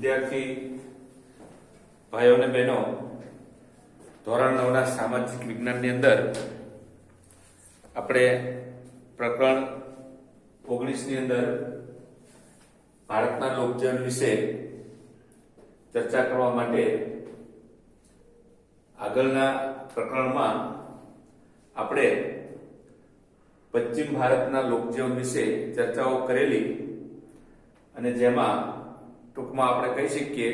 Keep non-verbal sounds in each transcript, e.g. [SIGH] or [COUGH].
વિદ્યાર્થી ભાઈઓ અને બહેનો, ધોરણ નવના સામાજિક વિજ્ઞાનની અંદર આપણે પ્રકરણ ઓગણીસની અંદર ભારતના લોકજન વિશે ચર્ચા કરવા માટે આગળના પ્રકરણમાં આપણે પશ્ચિમ ભારતના લોકજીવન વિશે ચર્ચાઓ કરેલી અને જેમાં ટૂંકમાં આપણે કહી શકીએ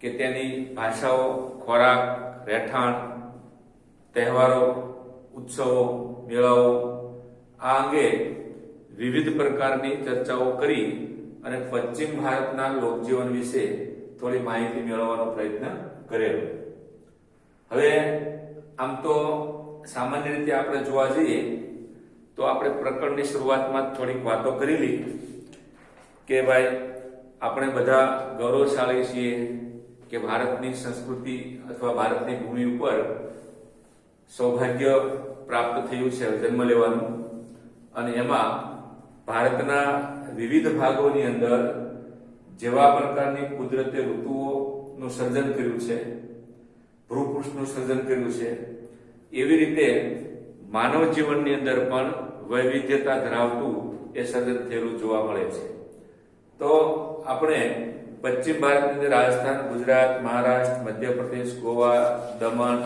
કે તેની ભાષાઓ ખોરાક, રહેઠાણ, તહેવારો, ઉત્સવો, મેળાઓ, આ અંગે વિવિધ પ્રકારની ચર્ચાઓ કરી અને પશ્ચિમ ભારતના લોકજીવન વિશે થોડી માહિતી મેળવવાનો પ્રયત્ન કરેલો. હવે આમ તો સામાન્ય રીતે આપણે જોવા જઈએ તો આપણે પ્રકરણની શરૂઆતમાં થોડીક વાતો કરેલી કે ભાઈ આપણે બધા ગૌરવશાળી છીએ કે ભારતની સંસ્કૃતિ અથવા ભારતની ભૂમિ ઉપર સૌભાગ્ય પ્રાપ્ત થયું છે, જન્મ લેવાનું. અને એમાં ભારતના વિવિધ ભાગોની અંદર જેવા પ્રકારની કુદરતે ઋતુઓનું સર્જન કર્યું છે, ભૂપૃષ્ઠનું સર્જન કર્યું છે, એવી રીતે માનવ જીવનની અંદર પણ વૈવિધ્યતા ધરાવતું એ સર્જન થયેલું જોવા મળે છે. તો આપણે પશ્ચિમ ભારતની અંદર રાજસ્થાન, ગુજરાત, મહારાષ્ટ્ર, મધ્યપ્રદેશ, ગોવા, દમણ,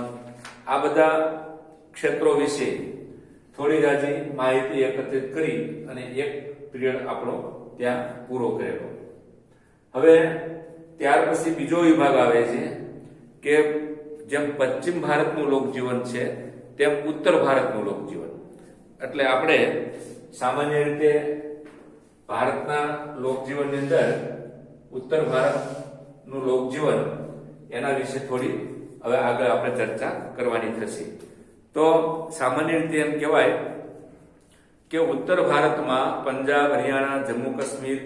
આ બધા ક્ષેત્રો વિશે થોડી રાજી માહિતી એકત્રિત કરી અને એક પીરિયડ આપણો ત્યાં પૂરો કરેલો. હવે ત્યાર પછી બીજો વિભાગ આવે છે કે જેમ પશ્ચિમ ભારતનું લોકજીવન છે, તેમ ઉત્તર ભારતનું લોકજીવન. એટલે આપણે સામાન્ય રીતે ભારતના લોકજીવનની અંદર ઉત્તર ભારતનું લોકજીવન એના વિશે થોડી હવે આગળ આપણે ચર્ચા કરવાની થશે. તો સામાન્ય રીતે એમ કહેવાય કે ઉત્તર ભારતમાં પંજાબ, હરિયાણા, જમ્મુ, કાશ્મીર,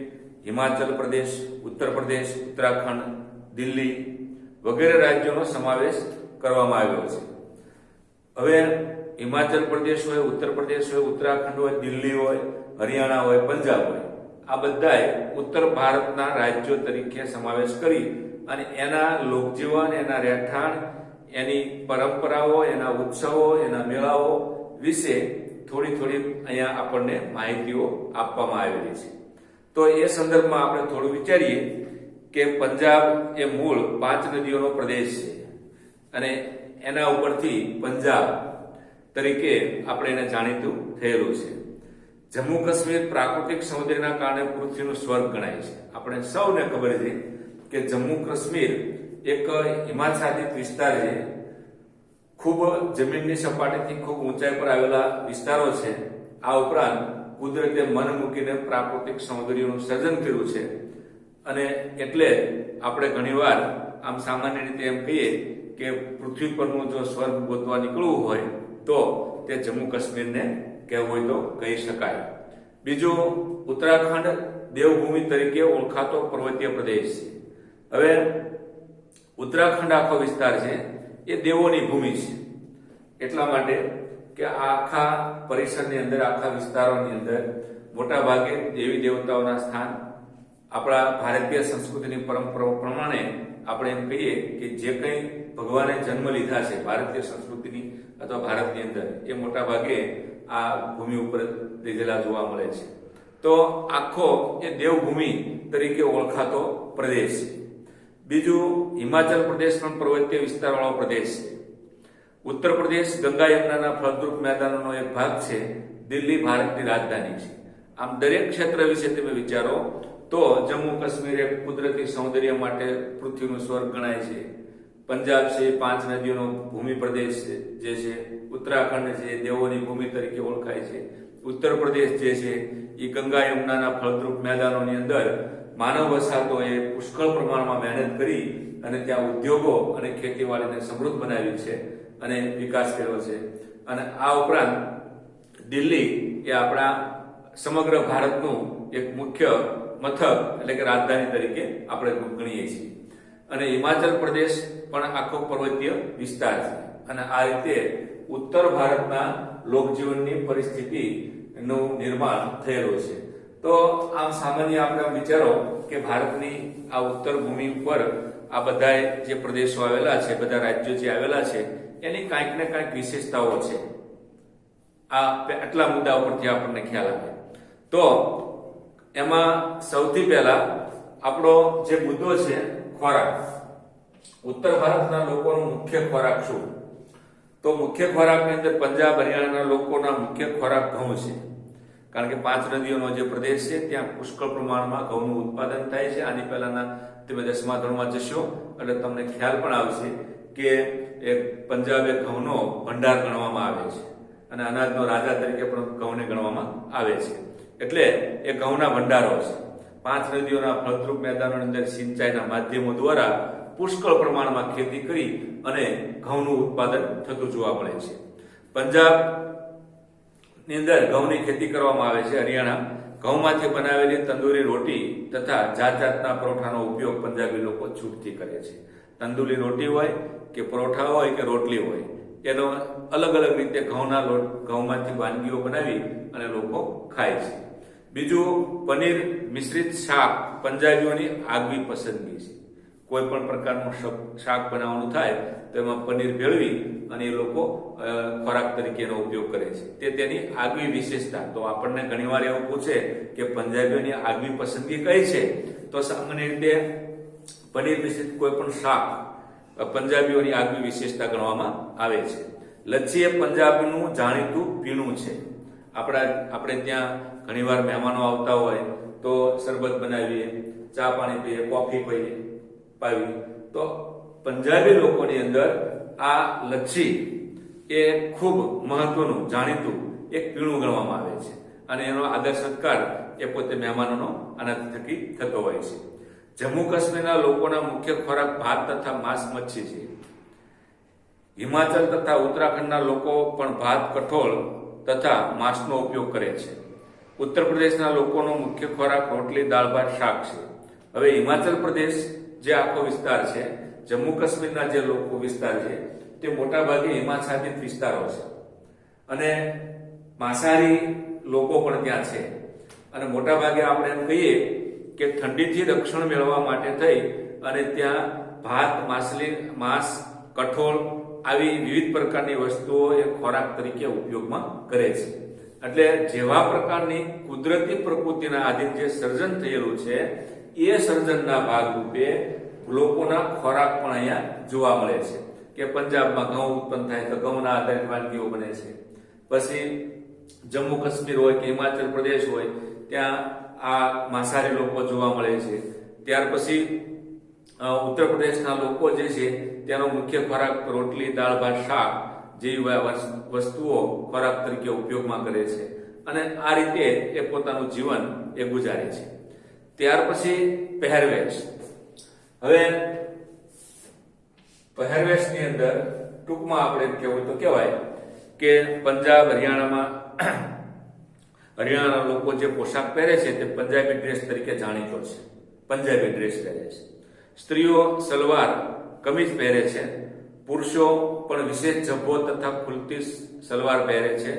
હિમાચલ પ્રદેશ, ઉત્તર પ્રદેશ, ઉત્તરાખંડ, દિલ્હી વગેરે રાજ્યોનો સમાવેશ કરવામાં આવ્યો છે. હવે હિમાચલ પ્રદેશ હોય, ઉત્તર પ્રદેશ હોય, ઉત્તરાખંડ હોય, દિલ્હી હોય, હરિયાણા હોય, પંજાબ હોય. આ બધાએ ઉત્તર ભારતના રાજ્યો તરીકે સમાવેશ કરી અને એના લોકજીવન, એના રહેઠાણ, એની પરંપરાઓ, એના ઉત્સવો, એના મેળાઓ વિશે થોડી થોડી અહીંયા આપણને માહિતીઓ આપવામાં આવેલી છે. તો એ સંદર્ભમાં આપણે થોડું વિચારીએ કે પંજાબ એ મૂળ પાંચ નદીઓનો પ્રદેશ છે અને એના ઉપરથી પંજાબ તરીકે આપણે એને જાણીતું થયેલું છે. જમ્મુ કાશ્મીર પ્રાકૃતિક સૌંદર્યના કારણે પૃથ્વીનું સ્વર્ગ ગણાય છે. આપણે સૌને ખબર છે કે જમ્મુ કાશ્મીર એક હિમાચ્છાદિત વિસ્તાર છે. ખૂબ જમીનની સપાટીથી ખૂબ ઊંચાઈ પર આવેલા વિસ્તારો છે. આ ઉપરાંત કુદરતે મન મૂકીને પ્રાકૃતિક સૌંદર્યનું સર્જન કર્યું છે. અને એટલે આપણે ઘણીવાર આમ સામાન્ય રીતે એમ કહીએ કે પૃથ્વી પરનું જો સ્વર્ગ ગોતવા નીકળવું હોય, તો તે જમ્મુ કાશ્મીરને કહેવું હોય તો કહી શકાય. બીજું, ઉત્તરાખંડ દેવભૂમિ તરીકે ઓળખાતો પર્વતીય પ્રદેશ છે. હવે, ઉત્તરાખંડ આખો વિસ્તાર છે, એ દેવોની ભૂમિ છે. એટલા માટે કે આખા પરિસરની અંદર, આખા વિસ્તારોની અંદર મોટા ભાગે દેવી દેવતાઓના સ્થાન આપણા ભારતીય સંસ્કૃતિની પરંપરાઓ પ્રમાણે આપણે એમ કહીએ કે જે કંઈ ભગવાને જન્મ લીધા છે, ભારતીય સંસ્કૃતિની અથવા ભારતની અંદર, એ મોટા ભાગે આ ભૂમિ ઉપર લીધેલા જોવા મળે છે. તો આખો એ દેવભૂમિ તરીકે ઓળખાતો પ્રદેશ. બીજું હિમાચલ પ્રદેશ પણ પર્વતીય વિસ્તારવાળો પ્રદેશ. છે ઉત્તર પ્રદેશ ગંગા યમુનાના ફળદ્રુપ મેદાનોનો એક ભાગ છે, દિલ્હી ભારતની રાજધાની છે. આમ દરેક ક્ષેત્ર વિશે તમે વિચારો તો જમ્મુ કાશ્મીર એ કુદરતી સૌંદર્ય માટે પૃથ્વીનું સ્વર્ગ ગણાય છે. પંજાબ છે, પાંચ નદીઓનો ભૂમિ પ્રદેશ જે છે, ઉત્તરાખંડ છે, દેવોની ભૂમિ તરીકે ઓળખાય છે. ઉત્તર પ્રદેશ જે છે એ ગંગા યમુનાના ફળદ્રુપ મેદાનોની અંદર માનવ વસાહતોએ પુષ્કળ પ્રમાણમાં મહેનત કરી અને ત્યાં ઉદ્યોગો અને ખેતીવાડીને સમૃદ્ધ બનાવી છે અને વિકાસ કર્યો છે. અને આ ઉપરાંત દિલ્હી એ આપણા સમગ્ર ભારતનું એક મુખ્ય મથક એટલે કે રાજધાની તરીકે આપણે ગણીએ છીએ. અને હિમાચલ પ્રદેશ પણ આખો પર્વતીય વિસ્તાર છે. અને આ રીતે ઉત્તર ભારતના લોકજીવનની પરિસ્થિતિનું નિર્માણ થયેલું છે. તો આમ સામાન્ય આપણે વિચારો કે ભારતની આ ઉત્તર ભૂમિ ઉપર આ બધા જે પ્રદેશો આવેલા છે, બધા રાજ્યો જે આવેલા છે, એની કાંઈક ને કાંઈક વિશેષતાઓ છે. આ આટલા મુદ્દા ઉપરથી આપણને ખ્યાલ આવે. તો એમાં સૌથી પહેલા આપણો જે મુદ્દો છે ખોરાક. ઉત્તર ભારતના લોકોનો મુખ્ય ખોરાક શું? તો મુખ્ય ખોરાકની અંદર પંજાબ, હરિયાણાના લોકોના મુખ્ય ખોરાક ઘઉં છે. કારણ કે પાંચ નદીઓનો જે પ્રદેશ છે, ત્યાં પુષ્કળ પ્રમાણમાં ઘઉંનું ઉત્પાદન થાય છે. આની પહેલાના તમે દસમા ધોરણમાં જશો, એટલે તમને ખ્યાલ પણ આવશે કે એ પંજાબે ઘઉંનો ભંડાર ગણવામાં આવે છે. અને અનાજનો રાજા તરીકે પણ ઘઉંને ગણવામાં આવે છે. એટલે એ ઘઉંના ભંડારો છે. પાંચ નદીઓના ફળદ્રુપ મેદાનો અંદર સિંચાઈના માધ્યમો દ્વારા પુષ્કળ પ્રમાણમાં ખેતી કરી અને ઘઉંનું ઉત્પાદન થતું જોવા મળે છે. પંજાબની અંદર ઘઉંની ખેતી કરવામાં આવે છે. હરિયાણા ઘઉંમાંથી બનાવેલી તંદૂરી રોટી તથા જાત જાતના પરોઠાનો ઉપયોગ પંજાબી લોકો છૂટથી કરે છે. તંદૂરી રોટી હોય કે પરોઠા હોય કે રોટલી હોય, એનો અલગ અલગ રીતે ઘઉંના લોટ ઘઉંમાંથી વાનગીઓ બનાવી અને લોકો ખાય છે. બીજું પનીર મિશ્રિત શાક, પંજાબીઓની આગવી પસંદગી છે. કોઈ પણ પ્રકારનું શક- બનાવવાનું થાય, તો એમાં પનીર ભેળવી અને એ લોકો ખોરાક તરીકે એનો ઉપયોગ કરે છે. તે તેની આગવી વિશેષતા. તો આપણને ઘણીવાર એવું પૂછે કે પંજાબીઓની આગવી પસંદગી કઈ છે? તો સામાન્ય રીતે પનીર મિશ્રિત કોઈ પણ શાક પંજાબીઓની આગવી વિશેષતા ગણવામાં આવે છે. લચ્છી એ પંજાબનું જાણીતું પીણું છે. આપણા આપણે ત્યાં ઘણીવાર મહેમાનો આવતા હોય તો શરબત બનાવીએ, ચા પાણી પીએ, કોફી પીએ, પાવી. તો પંજાબી લોકોની અંદર આ લચ્છી એ ખૂબ મહત્વનું, જાણીતું એક પીણું ગણવામાં આવે છે. અને એનો આદર સત્કાર એ પોતે મહેમાનોનો આનાથી થકી થતો હોય છે. જમ્મુ કાશ્મીરના લોકોના મુખ્ય ખોરાક ભાત તથા માંસ મચ્છી છે. હિમાચલ તથા ઉત્તરાખંડના લોકો પણ ભાત કઠોળ તથા માંસનો ઉપયોગ કરે છે. ઉત્તર પ્રદેશના લોકોનો મુખ્ય ખોરાક રોટલી, દાળ, ભાત, શાક છે. હવે હિમાચલ પ્રદેશ જે આખો વિસ્તાર છે, જમ્મુ કાશ્મીરના જે લોકો વિસ્તાર છે, તે મોટાભાગે હિમાચ્છાદિત વિસ્તારો છે. અને માંસાહારી લોકો પણ ત્યાં છે. અને મોટાભાગે આપણે એમ કહીએ કે ઠંડીથી રક્ષણ મેળવવા માટે થઈ અને ત્યાં ભાત, માછલી, માંસ, કઠોળ આવી વિવિધ પ્રકારની વસ્તુઓ એ ખોરાક તરીકે ઉપયોગમાં કરે છે. એટલે જેવા પ્રકારની કુદરતી પ્રકૃતિના આધીન જે સર્જન થયેલું છે, એ સર્જનના ભાગરૂપે લોકોના ખોરાક પણ અહીંયા જોવા મળે છે. કે પંજાબમાં ઘઉં ઉત્પન્ન થાય તો ઘઉંના આધારિત વાનગીઓ બને છે. પછી જમ્મુ કાશ્મીર હોય કે હિમાચલ પ્રદેશ હોય, ત્યાં આ માંસાહારી લોકો જોવા મળે છે. ત્યાર પછી ઉત્તર પ્રદેશના લોકો જે છે તેનો મુખ્ય ખોરાક રોટલી, દાળ, ભાત, શાક જેવી વસ્તુઓ ખોરાક તરીકે ઉપયોગમાં કરે છે. અને આ રીતે એ પોતાનું જીવન એ ગુજારે છે. ત્યાર પછી પહેરવેશ. હવે પહેરવેશની અંદર ટૂંકમાં આપણે કહેવું તો કહેવાય કે પંજાબ, હરિયાણામાં [CLEARS THROAT] હરિયાણાના લોકો જે પોશાક પહેરે છે તે પંજાબી ડ્રેસ તરીકે જાણીતો છે. પંજાબી ડ્રેસ પહેરે છે. સ્ત્રીઓ સલવાર કમીજ પહેરે છે. પુરુષો પણ વિશેષ જબ્બો તથા ખુલતી સલવાર પહેરે છે.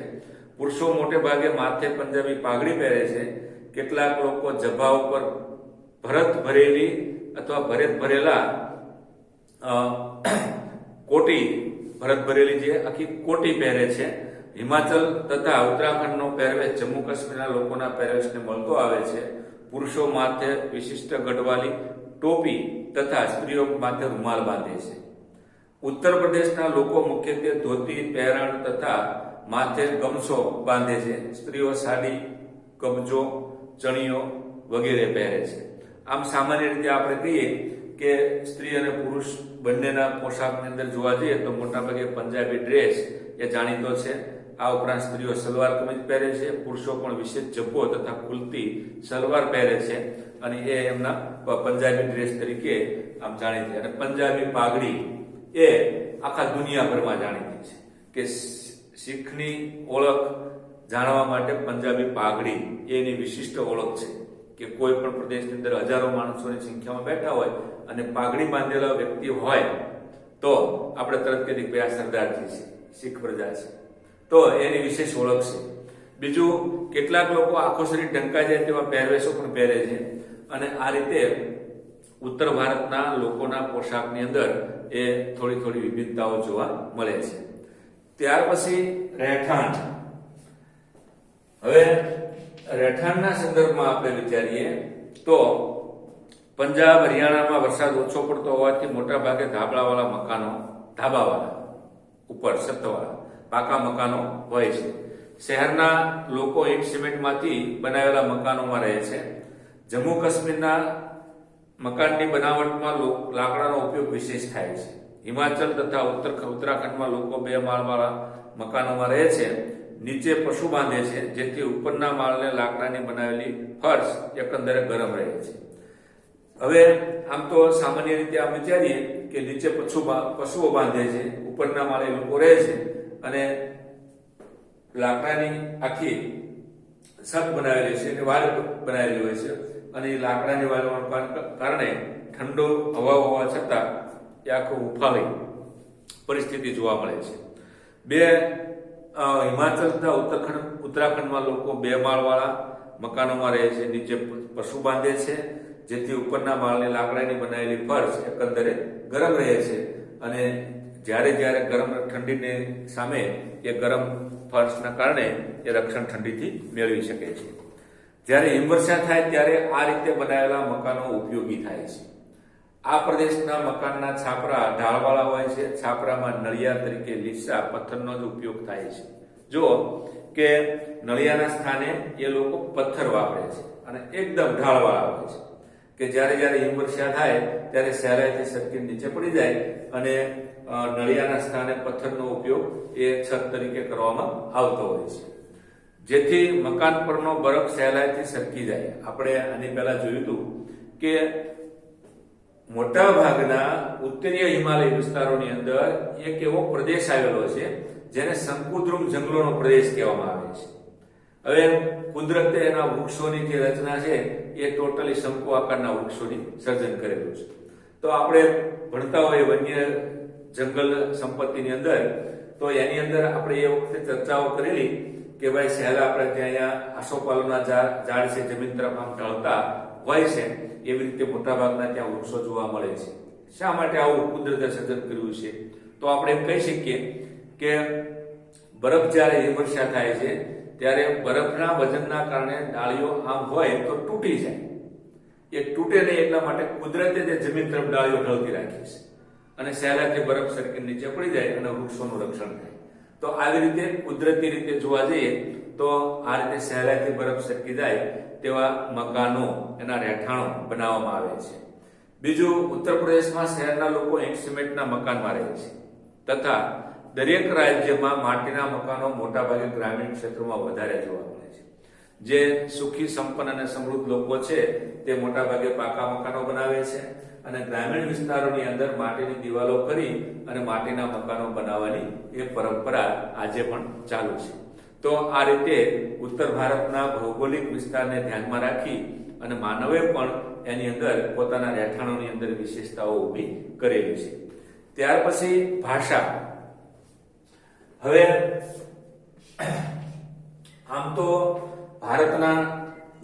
પુરુષો મોટે ભાગે માથે પંજાબી પાઘડી પહેરે છે. કેટલાક લોકો જભા ઉપર ભરત ભરેલી અથવા ભરેત ભરેલા કોટી, ભરત ભરેલી જે આખી કોટી પહેરે છે. હિમાચલ તથા ઉત્તરાખંડનો પહેરવેશ જમ્મુ કાશ્મીરના લોકોના પહેરવેશને મળતો આવે છે. પુરુષો માથે વિશિષ્ટ ગઢવાલી ટોપી તથા સ્ત્રીઓ માથે રૂમાલ બાંધે છે. ઉત્તર પ્રદેશના લોકો મુખ્યત્વે ધોતી, પહેરણ તથા માથે ગમછો બાંધે છે. સ્ત્રીઓ સાડી, કબજો, ચણિયો વગેરે પહેરે છે. આમ સામાન્ય રીતે આપણે કહીએ કે સ્ત્રી અને પુરુષ બંનેના પોશાકની અંદર જોવા જઈએ તો મોટાભાગે પંજાબી ડ્રેસ એ જાણીતો છે. આ ઉપરાંત સ્ત્રીઓ સલવાર કમીજ પહેરે છે, પુરુષો પણ વિશેષ જબ્બો તથા કુલતી સલવાર પહેરે છે અને એ એમના પંજાબી ડ્રેસ તરીકે આમ જાણીતી છે. અને પંજાબી પાઘડી એ આખા દુનિયાભરમાં જાણીતી છે કે શીખની ઓળખ જાણવા માટે પંજાબી પાઘડી એની વિશિષ્ટ ઓળખ છે કે કોઈ પણ પ્રદેશની અંદર હજારો માણસોની સંખ્યામાં બેઠા હોય અને પાઘડી બાંધેલા વ્યક્તિ હોય તો આપણે તરત કહીએ કે ભાઈ આ સરદારજી છે, શીખ પ્રજા છે. તો એની વિશેષ ઓળખ છે. બીજું, કેટલાક લોકો આખો શરીર ઢંકાઈ જાય તેવા પહેરવેશો પણ પહેરે છે. અને આ રીતે ઉત્તર ભારતના લોકોના પોશાકની અંદર એ થોડી થોડી વિવિધતાઓ જોવા મળે છે. ત્યાર પછી રહેઠાણ. હવે રહેઠાણના સંદર્ભમાં આપણે વિચારીએ તો પંજાબ, હરિયાણામાં વરસાદ ઓછો પડતો હોવાથી મોટાભાગે ધાબળાવાળા મકાનો ધાબાવાળા, ઉપર છતવાળા પાકા મકાનો હોય છે. શહેરના લોકો ઈંટ સિમેન્ટમાંથી બનાવેલા મકાનોમાં રહે છે. જમ્મુ કાશ્મીરના મકાનની બનાવટમાં લાકડાનો ઉપયોગ વિશેષ થાય છે. હિમાચલ તથા ઉત્તર ઉત્તરાખંડમાં લોકો બે માળવાળા મકાનોમાં રહે છે. નીચે પશુ બાંધે છે, જેથી ઉપરના માળને લાકડાની બનાવેલી ફર્શ એકંદરે ગરમ રહે છે. હવે આમ તો સામાન્ય રીતે આમ વિચારીએ કે નીચે પશુ પશુઓ બાંધે છે, ઉપરના માળે લોકો રહે છે. અને લાકડાની આખી છત બનાવેલી છે અને વાલ બનાવેલી હોય છે. અને એ લાકડાની વાલ કારણે ઠંડો હવા હોવા છતાં એ આખું ઉફાળી પરિસ્થિતિ જોવા મળે છે. બે હિમાચલ તથા ઉત્તરાખંડ, ઉત્તરાખંડમાં લોકો બે માળવાળા મકાનોમાં રહે છે, નીચે પશુ બાંધે છે, જેથી ઉપરના માળની લાકડાની બનાવેલી ફર્શ એકંદરે ગરમ રહે છે અને જ્યારે જ્યારે ગરમ ઠંડીને સામે એ ગરમ ફર્શના કારણે એ રક્ષણ ઠંડીથી મેળવી શકે છે. જ્યારે હિમવર્ષા થાય ત્યારે આ રીતે બનાવેલા મકાનો ઉપયોગી થાય છે. આ પ્રદેશના મકાનના છાપરા ઢાળવાળા હોય છે. છાપરામાં નળિયા તરીકે લીસા પથ્થરનો જ ઉપયોગ થાય છે. જુઓ કે નળિયાના સ્થાને એ લોકો પથ્થર વાપરે છે અને એકદમ ઢાળવાળા હોય છે. કે જ્યારે જ્યારે હિમવર્ષા થાય ત્યારે સહેલાઈથી સરકી નીચે પડી જાય અને નળિયાના સ્થાને પથ્થરનો ઉપયોગ એ છત તરીકે કરવામાં આવતો હોય છે. જેથી મકાન પરનો બરફ સહેલાઈથી સરકી જાય. આપણે આની પહેલા જોયું હતું કે મોટા ભાગના ઉત્તરીય હિમાલય વિસ્તારોની અંદર એક એવો પ્રદેશ આવેલો છે, જેને શંકુદ્રુમ જંગલોનો પ્રદેશ કહેવામાં આવે છે. હવે કુદરતે એના વૃક્ષોની જે રચના છે, એ ટોટલી શંકુ આકારના વૃક્ષોની સર્જન કરેલું છે. તો આપણે ભણતા હોય વન્ય જંગલ સંપત્તિની અંદર, તો એની અંદર આપણે એ વખતે ચર્ચાઓ કરેલી કે ભાઈ સહેલા આપણે ત્યાં અહીંયા આસોપાલવના ઝાડ છે, જમીન તરફ આમ ઢળતા હોય છે, એવી રીતે મોટાભાગના ત્યાં વૃક્ષો જોવા મળે છે. શા માટે આવું કુદરતે સર્જન કર્યું છે? તો આપણે એમ કહી શકીએ કે બરફ જ્યારે હિમવર્ષા થાય છે, ત્યારે બરફના વજનના કારણે ડાળીઓ આમ હોય તો તૂટી જાય. એ તૂટે નહીં એટલા માટે કુદરતે તે જમીન તરફ ડાળીઓ ઢળતી રાખી છે. અને સહેલાથી બરફ સરકી નીચે પડી જાય અને વૃક્ષોનું રક્ષણ થાય. તો આવી રીતે કુદરતી રીતે જોવા જઈએ તો આ રીતે સહેલાથી બરફ સરકી જાય તેવા મકાનો એના રહેઠાણો બનાવવામાં આવે છે. બીજું, ઉત્તર પ્રદેશમાં શહેરના લોકો ઈંટ સિમેન્ટના મકાનમાં રહે છે. તથા દરેક રાજ્યમાં માટીના મકાનો મોટાભાગે ગ્રામીણ ક્ષેત્રોમાં વધારે જોવા મળે છે. જે સુખી, સંપન્ન અને સમૃદ્ધ લોકો છે, તે મોટાભાગે પાકા મકાનો બનાવે છે. અને ગ્રામીણ વિસ્તારોની અંદર માટીની દિવાલો કરી અને માટીના મકાનો બનાવવાની એ પરંપરા આજે પણ ચાલુ છે. તો આ રીતે ઉત્તર ભારતના ભૌગોલિક વિસ્તારને ધ્યાનમાં રાખી અને માનવે પણ એની અંદર પોતાના રહેઠાણોની અંદર વિશેષતાઓ ઊભી કરેલી છે. ત્યાર પછી ભાષા. હવે આમ તો ભારતના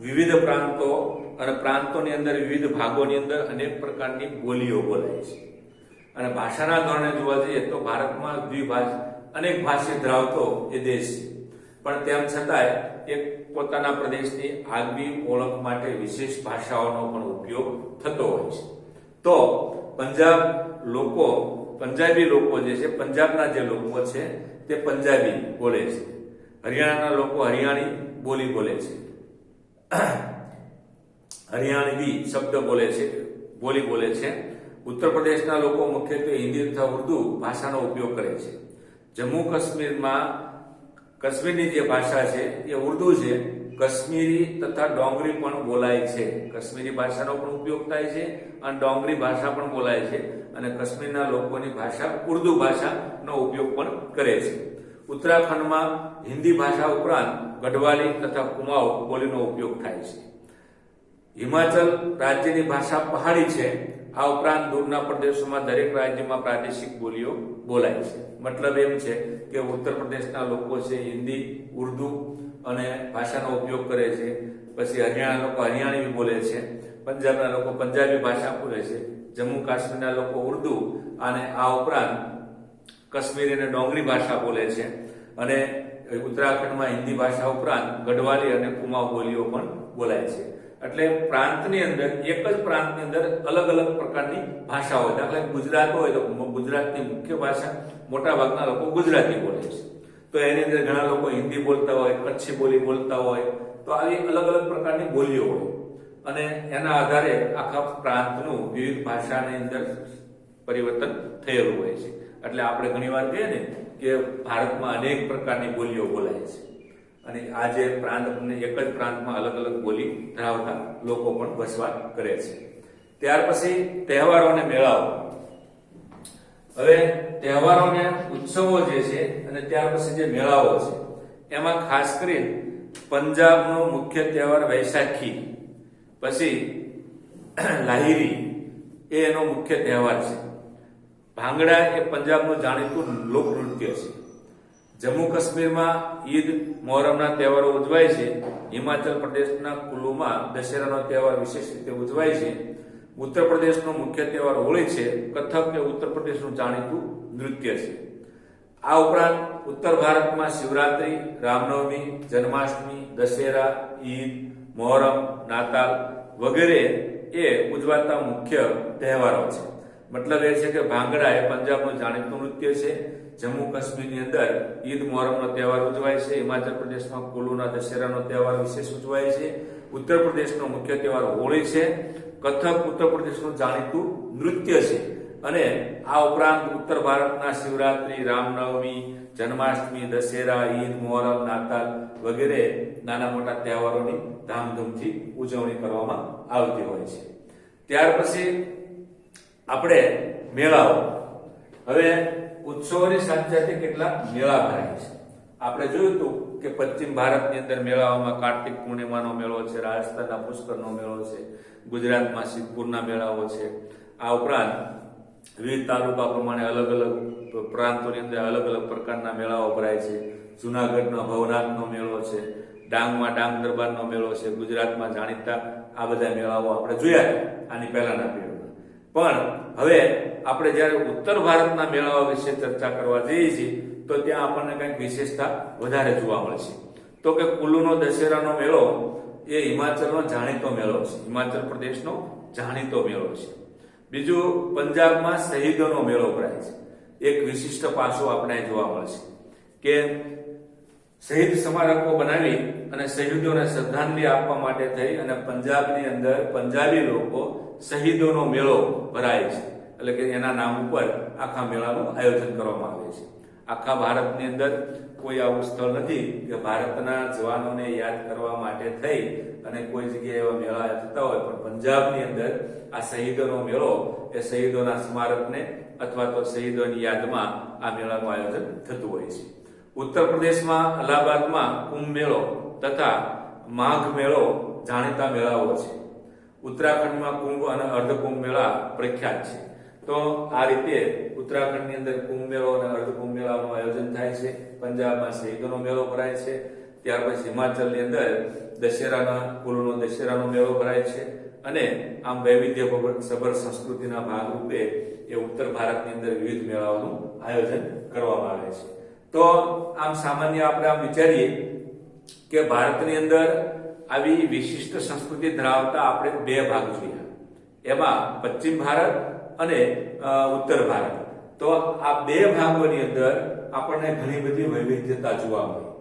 વિવિધ પ્રાંતો અને પ્રાંતોની અંદર વિવિધ ભાગોની અંદર અનેક પ્રકારની બોલીઓ બોલાય છે. અને ભાષાના ધોરણે જોવા જઈએ તો ભારતમાં દ્વિભાષ, અનેક ભાષી ધરાવતો એ દેશ છે. પણ તેમ છતાંય એ પોતાના પ્રદેશની આગવી ઓળખ માટે વિશેષ ભાષાઓનો પણ ઉપયોગ થતો હોય છે. તો પંજાબ લોકો, પંજાબી લોકો જે છે, પંજાબના જે લોકો છે, તે પંજાબી બોલે છે. હરિયાણાના લોકો હરિયાણી બોલી બોલે છે. હરિયાણવી શબ્દ બોલે છે, બોલી બોલે છે. ઉત્તર પ્રદેશના લોકો મુખ્યત્વે હિન્દી તથા ઉર્દુ ભાષાનો ઉપયોગ કરે છે. જમ્મુ કાશ્મીરમાં કાશ્મીરની જે ભાષા છે, એ ઉર્દુ છે. કાશ્મીરી તથા ડોંગરી પણ બોલાય છે. કાશ્મીરી ભાષાનો પણ ઉપયોગ થાય છે અને ડોંગરી ભાષા પણ બોલાય છે. અને કાશ્મીરના લોકોની ભાષા ઉર્દુ ભાષાનો ઉપયોગ પણ કરે છે. ઉત્તરાખંડમાં હિન્દી ભાષા ઉપરાંત ગઢવાલી તથા કુમાઉ બોલીનો ઉપયોગ થાય છે. હિમાચલ રાજ્યની ભાષા પહાડી છે. આ ઉપરાંત દૂરના પ્રદેશોમાં દરેક રાજ્યમાં પ્રાદેશિક બોલીઓ બોલાય છે. મતલબ એમ છે કે ઉત્તર પ્રદેશના લોકો છે હિન્દી, ઉર્દુ અને ભાષાનો ઉપયોગ કરે છે. પછી હરિયાણા લોકો હરિયાણી બોલે છે. પંજાબના લોકો પંજાબી ભાષા બોલે છે. જમ્મુ કાશ્મીરના લોકો ઉર્દુ અને આ ઉપરાંત કાશ્મીરી અને ડોંગરી ભાષા બોલે છે. અને ઉત્તરાખંડમાં હિન્દી ભાષા ઉપરાંત ગઢવાલી અને કુમાઉ બોલીઓ પણ બોલાય છે. એટલે પ્રાંતની અંદર, એક જ પ્રાંતની અંદર અલગ અલગ પ્રકારની ભાષા હોય દાખલા ગુજરાત હોય તો ગુજરાતની મુખ્ય ભાષા મોટા ભાગના લોકો ગુજરાતી બોલે છે. તો એની અંદર ઘણા લોકો હિન્દી બોલતા હોય, કચ્છી બોલી બોલતા હોય, તો આવી અલગ અલગ પ્રકારની બોલીઓ હોય. અને એના આધારે આખા પ્રાંતનું વિવિધ ભાષાની અંદર પરિવર્તન થયેલું હોય છે. એટલે આપણે ઘણીવાર કહીએ ને કે ભારતમાં અનેક પ્રકારની બોલીઓ બોલાય છે. અને આ જે પ્રાંત એક જ પ્રાંતમાં અલગ અલગ બોલી ધરાવતા લોકો પણ વસવાટ કરે છે. ત્યાર પછી તહેવારો અને મેળાઓ. હવે તહેવારો અને ઉત્સવો જે છે અને ત્યાર પછી જે મેળાઓ છે, એમાં ખાસ કરી પંજાબનો મુખ્ય તહેવાર વૈશાખી પછી લાહિરી એ એનો મુખ્ય તહેવાર છે. ભાંગડા એ પંજાબનું જાણીતું લોકનૃત્ય છે. જમ્મુ કાશ્મીરમાં ઈદ મોહરમના તહેવારો ઉજવાય છે. હિમાચલ પ્રદેશના કુલુમાં દશેરાનો તહેવાર વિશેષ રીતે ઉજવાય છે. ઉત્તર પ્રદેશનો મુખ્ય તહેવાર હોળી છે. કથક એ ઉત્તર પ્રદેશનું જાણીતું નૃત્ય છે. આ ઉપરાંત ઉત્તર ભારતમાં શિવરાત્રી, રામનવમી, જન્માષ્ટમી, દશેરા, ઈદ, મોહરમ, નાતાલ વગેરે એ ઉજવાતા મુખ્ય તહેવારો છે. મતલબ એ છે કે ભાંગડા એ પંજાબનું જાણીતું નૃત્ય છે. જમ્મુ કાશ્મીરની અંદર ઈદ મોહરમનો તહેવાર ઉજવાય છે. હિમાચલ પ્રદેશમાં કુલુના દશેરાનો તહેવાર વિશેષ ઉજવાય છે. ઉત્તર પ્રદેશનો મુખ્ય તહેવાર હોળી છે. કથક ઉત્તર પ્રદેશનું જાણીતું નૃત્ય છે. અને આ ઉપરાંત ઉત્તર ભારતના શિવરાત્રી, રામનવમી, જન્માષ્ટમી, દશેરા, ઈદ, મોહરમ, નાતાલ વગેરે નાના મોટા તહેવારોની ધામધૂમથી ઉજવણી કરવામાં આવતી હોય છે. ત્યાર પછી આપણે મેળાઓ. હવે ઉત્સવોની સાથે સાથે કેટલાક મેળા ભરાય છે. આપણે જોયું હતું કે પશ્ચિમ ભારતની અંદર મેળાઓમાં કાર્તિક પૂર્ણિમાનો મેળો છે, રાજસ્થાનના પુષ્કરનો મેળો છે, ગુજરાતમાં સિદ્ધપુરના મેળાઓ છે. આ ઉપરાંત વિવિધ તાલુકા પ્રમાણે અલગ અલગ પ્રાંતોની અંદર અલગ અલગ પ્રકારના મેળાઓ ભરાય છે. જુનાગઢનો ભવનાથનો મેળો છે, ડાંગમાં ડાંગ દરબારનો મેળો છે, ગુજરાતમાં જાણીતા આ બધા મેળાઓ આપણે જોયા આની પહેલાના પીરિયડમાં પણ હવે આપણે જ્યારે ઉત્તર ભારતના મેળાઓ વિશે ચર્ચા કરવા જઈએ છીએ, તો ત્યાં આપણને કંઈક વિશેષતા વધારે જોવા મળશે તો કે કુલ્લુનો દશેરાનો મેળો એ હિમાચલનો જાણીતો મેળો છે. હિમાચલ પ્રદેશનો જાણીતો મેળો છે. બીજું, પંજાબમાં શહીદોનો મેળો ભરાય છે. એક વિશિષ્ટ પાસો આપણે જોવા મળશે કે શહીદ સ્મારકો બનાવી અને શહીદોને શ્રદ્ધાંજલિ આપવા માટે થઈ અને પંજાબની અંદર પંજાબી લોકો શહીદોનો મેળો ભરાય છે. એટલે કે એના નામ ઉપર આખા મેળાનું આયોજન કરવામાં આવે છે. આખા ભારતની અંદર કોઈ આવું સ્થળ નથી કે ભારતના જવાનોને યાદ કરવા માટે થઈ અને કોઈ જગ્યાએ એવા મેળા થતા હોય, પણ પંજાબની અંદર આ શહીદોનો મેળો એ શહીદોના સ્મારકને અથવા તો શહીદોની યાદમાં આ મેળાનું આયોજન થતું હોય છે. ઉત્તર પ્રદેશમાં અલ્હાબાદમાં કુંભ મેળો તથા માઘ મેળો જાણીતા મેળાઓ છે. ઉત્તરાખંડમાં કુંભ અને અર્ધકુંભ મેળા પ્રખ્યાત છે. તો આ રીતે ઉત્તરાખંડની અંદર કુંભ મેળો અને અર્ધ કુંભ મેળાનું આયોજન થાય છે. પંજાબમાં શહીદોનો મેળો ભરાય છે. ત્યાર પછી હિમાચલની અંદર દશેરાના કુલનો દશેરાનો મેળો ભરાય છે. અને આમ વૈવિધ્ય સભર સંસ્કૃતિના ભાગરૂપે એ ઉત્તર ભારતની અંદર વિવિધ મેળાઓનું આયોજન કરવામાં આવે છે. તો આમ સામાન્ય આપણે આમ વિચારીએ કે ભારતની અંદર આવી વિશિષ્ટ સંસ્કૃતિ ધરાવતા આપણે બે ભાગ જોઈએ એમાં પશ્ચિમ ભારત અને ઉત્તર ભારત. તો આ બે ભાગોની અંદર આપણને ઘણી બધી વૈવિધ્યતા જોવા મળી.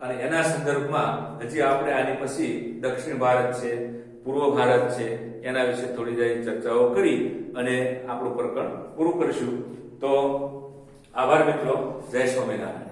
અને એના સંદર્ભમાં હજી આપણે આની પછી દક્ષિણ ભારત છે, પૂર્વ ભારત છે, એના વિશે થોડી જાય ચર્ચાઓ કરી અને આપણું પ્રકરણ પૂરું કરીશું. તો, આભાર મિત્રો. જય સ્વામિનારાયણ.